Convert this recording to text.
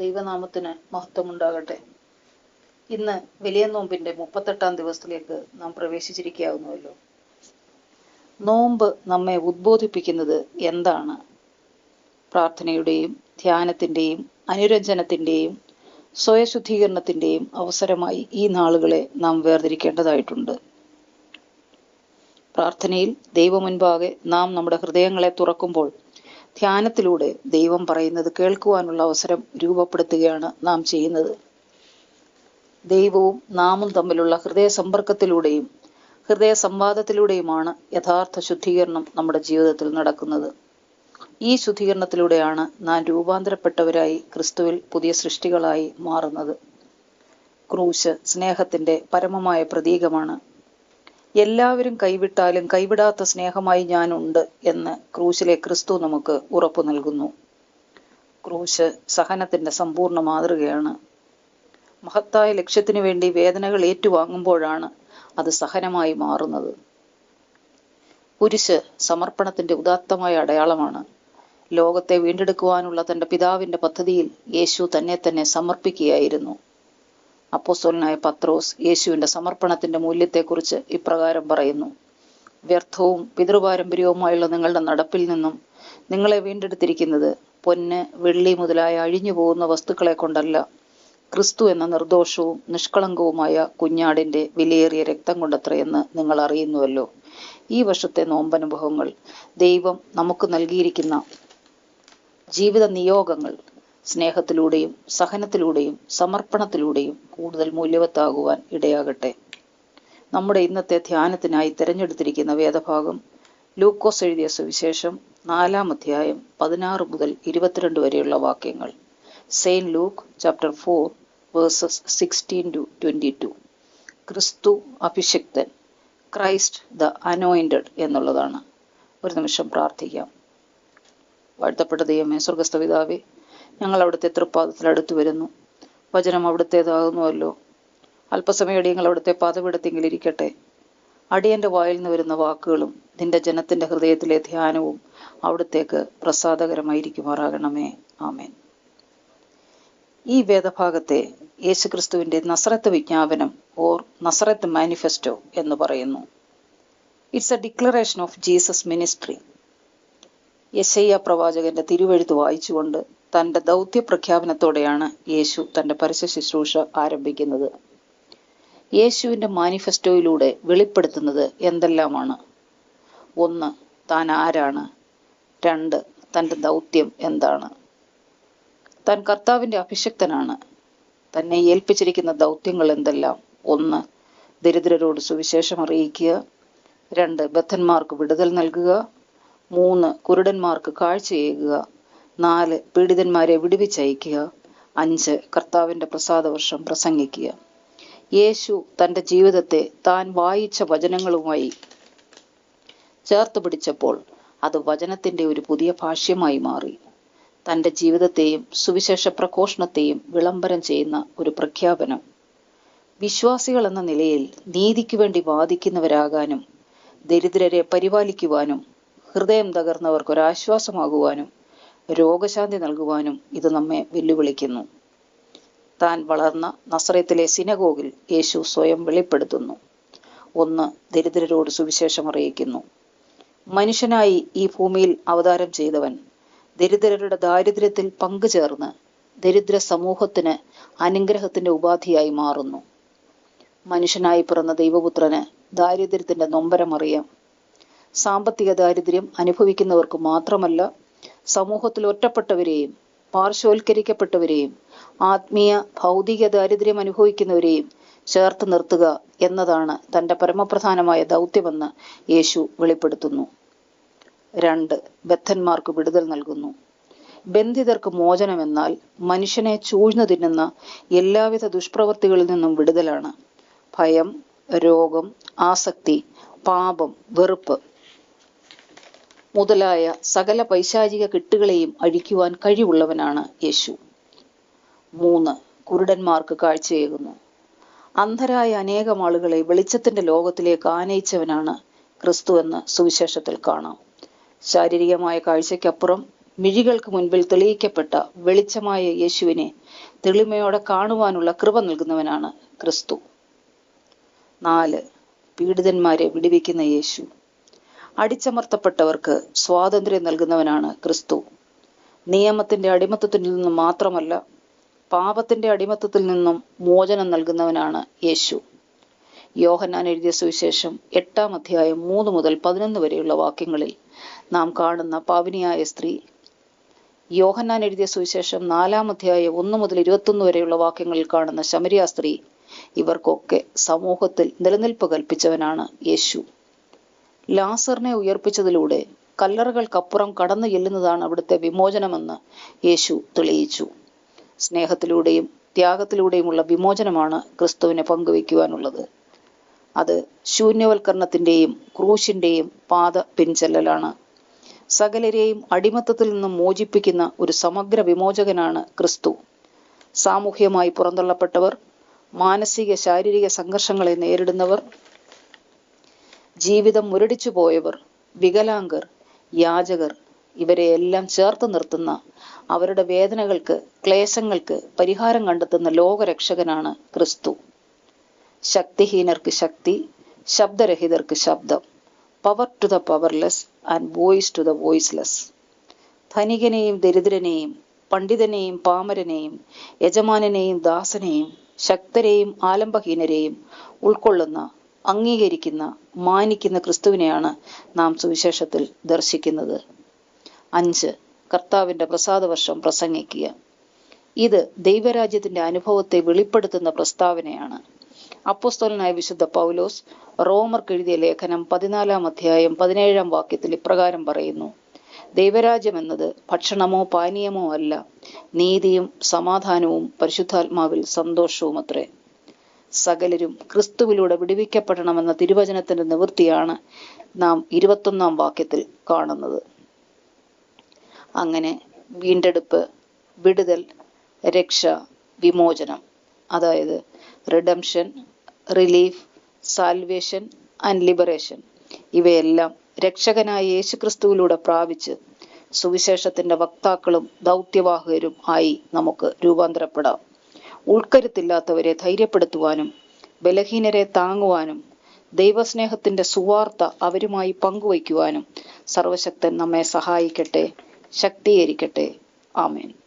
ദൈവനാമത്തിന് മഹത്വമുണ്ടാകട്ടെ. ഇന്ന് വലിയ നോമ്പിന്റെ മുപ്പത്തെട്ടാം ദിവസത്തിലേക്ക് നാം പ്രവേശിച്ചിരിക്കാവുന്നല്ലോ നോമ്പ് നമ്മെ ഉദ്ബോധിപ്പിക്കുന്നത് എന്താണ്? പ്രാർത്ഥനയുടെയും ധ്യാനത്തിന്റെയും അനുരഞ്ജനത്തിന്റെയും സ്വയശുദ്ധീകരണത്തിന്റെയും അവസരമായി ഈ നാളുകളെ നാം വേർതിരിക്കേണ്ടതായിട്ടുണ്ട്. പ്രാർത്ഥനയിൽ ദൈവമുൻപാകെ നാം നമ്മുടെ ഹൃദയങ്ങളെ തുറക്കുമ്പോൾ ധ്യാനത്തിലൂടെ ദൈവം പറയുന്നത് കേൾക്കുവാനുള്ള അവസരം രൂപപ്പെടുത്തുകയാണ് നാം ചെയ്യുന്നത്. ദൈവവും നാമും തമ്മിലുള്ള ഹൃദയ സമ്പർക്കത്തിലൂടെയും ഹൃദയ സംവാദത്തിലൂടെയുമാണ് യഥാർത്ഥ ശുദ്ധീകരണം നമ്മുടെ ജീവിതത്തിൽ നടക്കുന്നത്. ഈ ശുദ്ധീകരണത്തിലൂടെയാണ് നാം രൂപാന്തരപ്പെട്ടവരായി ക്രിസ്തുവിൽ പുതിയ സൃഷ്ടികളായി മാറുന്നത്. ക്രൂശ് സ്നേഹത്തിന്റെ പരമമായ പ്രതീകമാണ് എല്ലാവരും കൈവിട്ടാലും കൈവിടാത്ത സ്നേഹമായി ഞാനുണ്ട് എന്ന് ക്രൂശിലെ ക്രിസ്തു നമുക്ക് ഉറപ്പു നൽകുന്നു. ക്രൂശ് സഹനത്തിന്റെ സമ്പൂർണ മാതൃകയാണ്. മഹത്തായ ലക്ഷ്യത്തിനു വേണ്ടി വേദനകൾ ഏറ്റുവാങ്ങുമ്പോഴാണ് അത് സഹനമായി മാറുന്നത്. കുരിശ് സമർപ്പണത്തിന്റെ ഉദാത്തമായ അടയാളമാണ്. ലോകത്തെ വീണ്ടെടുക്കുവാനുള്ള തന്റെ പിതാവിന്റെ പദ്ധതിയിൽ യേശു തന്നെ തന്നെ സമർപ്പിക്കുകയായിരുന്നു. അപ്പോസ്തലനായ പത്രോസ് യേശുവിന്റെ സമർപ്പണത്തിന്റെ മൂല്യത്തെക്കുറിച്ച് ഇപ്രകാരം പറയുന്നു. വ്യർത്ഥവും പിതൃപാരമ്പര്യവുമായുള്ള നിങ്ങളുടെ നടപ്പിൽ നിന്നും നിങ്ങളെ വീണ്ടെടുത്തിരിക്കുന്നത് പൊന്ന് വെള്ളി മുതലായ അഴിഞ്ഞു പോകുന്ന വസ്തുക്കളെ കൊണ്ടല്ല. ക്രിസ്തു എന്ന നിർദോഷവും നിഷ്കളങ്കവുമായ കുഞ്ഞാടിന്റെ വിലയേറിയ രക്തം കൊണ്ടത്രയെന്ന് നിങ്ങൾ അറിയുന്നുവല്ലോ. ഈ വർഷത്തെ നോമ്പനുഭവങ്ങൾ ദൈവം നമുക്ക് നൽകിയിരിക്കുന്ന ജീവിത നിയോഗങ്ങൾ സ്നേഹത്തിലൂടെയും സഹനത്തിലൂടെയും സമർപ്പണത്തിലൂടെയും കൂടുതൽ മൂല്യവത്താകുവാൻ ഇടയാകട്ടെ. നമ്മുടെ ഇന്നത്തെ ധ്യാനത്തിനായി തിരഞ്ഞെടുത്തിരിക്കുന്ന വേദഭാഗം ലൂക്കോസ് എഴുതിയ സുവിശേഷം നാലാം അധ്യായം പതിനാറ് മുതൽ ഇരുപത്തിരണ്ട് വരെയുള്ള വാക്യങ്ങൾ. Saint Luke chapter four verses sixteen to twenty two. ക്രിസ്തു അഭിഷിക്തൻ ക്രൈസ്റ്റ് ദ അനോയിന്റഡ് എന്നുള്ളതാണ്. ഒരു നിമിഷം പ്രാർത്ഥിക്കാം. വാഴ്ത്തപ്പെട്ട ദൈവമേ സ്വർഗസ്ഥ പിതാവേ ഞങ്ങൾ അവിടുത്തെ അടുത്തു വരുന്നു. വചനം അവിടുത്തേതാകുന്നുവല്ലോ. അല്പസമയടി അടിയങ്ങൾ അവിടുത്തെ പാതപിടത്തെങ്കിൽ ഇരിക്കട്ടെ. അടിയന്റെ വായിൽ നിന്ന് വരുന്ന വാക്കുകളും നിന്റെ ജനത്തിന്റെ ഹൃദയത്തിലെ ധ്യാനവും അവിടത്തേക്ക് പ്രസാദകരമായിരിക്കുമാറാകണമേ. ആമേൻ. ഈ വേദഭാഗത്തെ യേശുക്രിസ്തുവിന്റെ നസറത്ത് വിജ്ഞാപനം ഓർ നസറത്ത് മാനിഫെസ്റ്റോ എന്ന് പറയുന്നു. It's a declaration of Jesus ministry യശയ്യ പ്രവാചകന്റെ തിരുവെഴുത്ത് വായിച്ചുകൊണ്ട് തന്റെ ദൗത്യ പ്രഖ്യാപനത്തോടെയാണ് യേശു തന്റെ പരസ്യ ശുശ്രൂഷ ആരംഭിക്കുന്നത്. യേശുവിന്റെ മാനിഫെസ്റ്റോയിലൂടെ വെളിപ്പെടുത്തുന്നത് എന്തെല്ലാമാണ്? ഒന്ന് താൻ ആരാണ്? രണ്ട് തന്റെ ദൗത്യം എന്താണ്? താൻ കർത്താവിന്റെ അഭിഷക്തനാണ്. തന്നെ ഏൽപ്പിച്ചിരിക്കുന്ന ദൗത്യങ്ങൾ എന്തെല്ലാം? ഒന്ന് ദരിദ്രരോട് സുവിശേഷം അറിയിക്കുക. രണ്ട് ബദ്ധന്മാർക്ക് വിടുതൽ നൽകുക. മൂന്ന് കുരുടന്മാർക്ക് കാഴ്ചയേകുക. നാല് പീഡിതന്മാരെ വിടുവിച്ചയക്കുക. അഞ്ച് കർത്താവിന്റെ പ്രസാദവർഷം പ്രസംഗിക്കുക. യേശു തന്റെ ജീവിതത്തെ താൻ വായിച്ച വചനങ്ങളുമായി ചേർത്ത് പിടിച്ചപ്പോൾ അത് വചനത്തിന്റെ ഒരു പുതിയ ഭാഷ്യമായി മാറി. തന്റെ ജീവിതത്തെയും സുവിശേഷ പ്രഘോഷണത്തെയും വിളംബരം ചെയ്യുന്ന ഒരു പ്രഖ്യാപനം. വിശ്വാസികൾ എന്ന നിലയിൽ നീതിക്ക് വേണ്ടി വാദിക്കുന്നവരാകാനും ദരിദ്രരെ പരിപാലിക്കുവാനും ഹൃദയം തകർന്നവർക്ക് ഒരാശ്വാസമാകുവാനും രോഗശാന്തി നൽകുവാനും ഇത് നമ്മെ വെല്ലുവിളിക്കുന്നു. താൻ വളർന്ന നസ്രയത്തിലെ സിനഗോഗിൽ യേശു സ്വയം വെളിപ്പെടുത്തുന്നു. ഒന്ന് ദരിദ്രരോട് സുവിശേഷം അറിയിക്കുന്നു. മനുഷ്യനായി ഈ ഭൂമിയിൽ അവതാരം ചെയ്തവൻ ദരിദ്രരുടെ ദാരിദ്ര്യത്തിൽ പങ്കുചേർന്ന് ദരിദ്ര സമൂഹത്തിന് അനുഗ്രഹത്തിന്റെ ഉപാധിയായി മാറുന്നു. മനുഷ്യനായി പിറന്ന ദൈവപുത്രന് ദാരിദ്ര്യത്തിന്റെ നൊമ്പരമറിയാം. സാമ്പത്തിക ദാരിദ്ര്യം അനുഭവിക്കുന്നവർക്ക് മാത്രമല്ല സമൂഹത്തിൽ ഒറ്റപ്പെട്ടവരെയും പാർശ്വവൽക്കരിക്കപ്പെട്ടവരെയും ആത്മീയ ഭൗതിക ദാരിദ്ര്യം അനുഭവിക്കുന്നവരെയും ചേർത്ത് നിർത്തുക എന്നതാണ് തന്റെ പരമപ്രധാനമായ ദൗത്യമെന്ന് യേശു വെളിപ്പെടുത്തുന്നു. രണ്ട് ബദ്ധന്മാർക്ക് വിടുതൽ നൽകുന്നു. ബന്ധിതർക്ക് മോചനമെന്നാൽ മനുഷ്യനെ ചൂഴ്ന്നു തിന്നുന്ന എല്ലാവിധ ദുഷ്പ്രവൃത്തികളിൽ നിന്നും വിടുതലാണ്. ഭയം രോഗം ആസക്തി പാപം വെറുപ്പ് മുതലായ സകല പൈശാചിക കെട്ടുകളെയും അഴിക്കുവാൻ കഴിവുള്ളവനാണ് യേശു. മൂന്ന് കുരുടന്മാർക്ക് കാഴ്ചയേകുന്നു. അന്ധരായ അനേകം ആളുകളെ വെളിച്ചത്തിന്റെ ലോകത്തിലേക്ക് ആനയിച്ചവനാണ് ക്രിസ്തു എന്ന് സുവിശേഷത്തിൽ കാണാം. ശാരീരികമായ കാഴ്ചയ്ക്കപ്പുറം മിഴികൾക്ക് മുൻപിൽ തെളിയിക്കപ്പെട്ട വെളിച്ചമായ യേശുവിനെ തെളിമയോടെ കാണുവാനുള്ള കൃപ നൽകുന്നവനാണ് ക്രിസ്തു. നാല് പീഡിതന്മാരെ വിടുവിക്കുന്ന യേശു. അടിച്ചമർത്തപ്പെട്ടവർക്ക് സ്വാതന്ത്ര്യം നൽകുന്നവനാണ് ക്രിസ്തു. നിയമത്തിന്റെ അടിമത്തത്തിൽ നിന്നും മാത്രമല്ല പാപത്തിന്റെ അടിമത്തത്തിൽ നിന്നും മോചനം നൽകുന്നവനാണ് യേശു. യോഹന്നാൻ എഴുതിയ സുവിശേഷം എട്ടാം അധ്യായം മൂന്ന് മുതൽ പതിനൊന്ന് വരെയുള്ള വാക്യങ്ങളിൽ നാം കാണുന്ന പാവിനിയായ സ്ത്രീ. യോഹന്നാൻ എഴുതിയ സുവിശേഷം നാലാം അധ്യായം ഒന്ന് മുതൽ ഇരുപത്തൊന്ന് വരെയുള്ള വാക്യങ്ങളിൽ കാണുന്ന ശമരിയാ സ്ത്രീ ഇവർക്കൊക്കെ സമൂഹത്തിൽ നിലനിൽപ്പ് കൽപ്പിച്ചവനാണ് യേശു. ലാസറിനെ ഉയർപ്പിച്ചതിലൂടെ കല്ലറകൾക്കപ്പുറം കടന്നു ചെല്ലുന്നതാണ് അവിടുത്തെ വിമോചനമെന്ന് യേശു തെളിയിച്ചു. സ്നേഹത്തിലൂടെയും ത്യാഗത്തിലൂടെയുമുള്ള വിമോചനമാണ് ക്രിസ്തുവിനെ പങ്കുവയ്ക്കുവാനുള്ളത്. അത് ശൂന്യവൽക്കരണത്തിന്റെയും ക്രൂശിന്റെയും പാത പിൻചെല്ലലാണ്. സകലരെയും അടിമത്തത്തിൽ നിന്നും മോചിപ്പിക്കുന്ന ഒരു സമഗ്ര വിമോചകനാണ് ക്രിസ്തു. സാമൂഹ്യമായി പുറന്തള്ളപ്പെട്ടവർ മാനസിക ശാരീരിക സംഘർഷങ്ങളെ നേരിടുന്നവർ ജീവിതം മുരടിച്ചു പോയവർ വികലാംഗർ യാചകർ ഇവരെ എല്ലാം ചേർത്ത് നിർത്തുന്ന അവരുടെ വേദനകൾക്ക് ക്ലേശങ്ങൾക്ക് പരിഹാരം കണ്ടെത്തുന്ന ലോകരക്ഷകനാണ് ക്രിസ്തു. ശക്തിഹീനർക്ക് ശക്തി ശബ്ദരഹിതർക്ക് ശബ്ദം power to the powerless and voice to the voiceless ധനികനെയും ദരിദ്രനെയും പണ്ഡിതനെയും പാമരനെയും യജമാനനെയും ദാസനെയും ശക്തരെയും ആലംബഹീനരെയും ഉൾക്കൊള്ളുന്ന അംഗീകരിക്കുന്ന മാനിക്കുന്ന ക്രിസ്തുവിനെയാണ് നാം സുവിശേഷത്തിൽ ദർശിക്കുന്നത്. അഞ്ച് കർത്താവിന്റെ പ്രസാദവർഷം പ്രസംഗിക്കുക. ഇത് ദൈവരാജ്യത്തിന്റെ അനുഭവത്തെ വെളിപ്പെടുത്തുന്ന പ്രസ്താവനയാണ്. അപ്പോസ്തോലനായ വിശുദ്ധ പൗലോസ് റോമർക്ക് എഴുതിയ ലേഖനം പതിനാലാം അധ്യായം പതിനേഴാം വാക്യത്തിൽ ഇപ്രകാരം പറയുന്നു. ദൈവരാജ്യം എന്നത് ഭക്ഷണമോ പാനീയമോ അല്ല നീതിയും സമാധാനവും പരിശുദ്ധാത്മാവിൽ സന്തോഷവും അത്രേ സകലരും ക്രിസ്തുവിലൂടെ വിടുവിക്കപ്പെടണമെന്ന തിരുവചനത്തിന്റെ നിവൃത്തിയാണ് നാം ഇരുപത്തൊന്നാം വാക്യത്തിൽ കാണുന്നത്. അങ്ങനെ വീണ്ടെടുപ്പ് വിടുതൽ രക്ഷ വിമോചനം അതായത് redemption relief salvation and liberation ഇവയെല്ലാം രക്ഷകനായ യേശു ക്രിസ്തുവിലൂടെ പ്രാപിച്ച് സുവിശേഷത്തിന്റെ വക്താക്കളും ദൗത്യവാഹകരും ആയി നമുക്ക് രൂപാന്തരപ്പെടാം. ഉൾക്കരുത്തില്ലാത്തവരെ ധൈര്യപ്പെടുത്തുവാനും ബലഹീനരെ താങ്ങുവാനും ദൈവസ്നേഹത്തിന്റെ സുവാർത്ത അവരുമായി പങ്കുവയ്ക്കുവാനും സർവശക്തൻ നമ്മെ സഹായിക്കട്ടെ ശക്തീകരിക്കട്ടെ. ആമേൻ.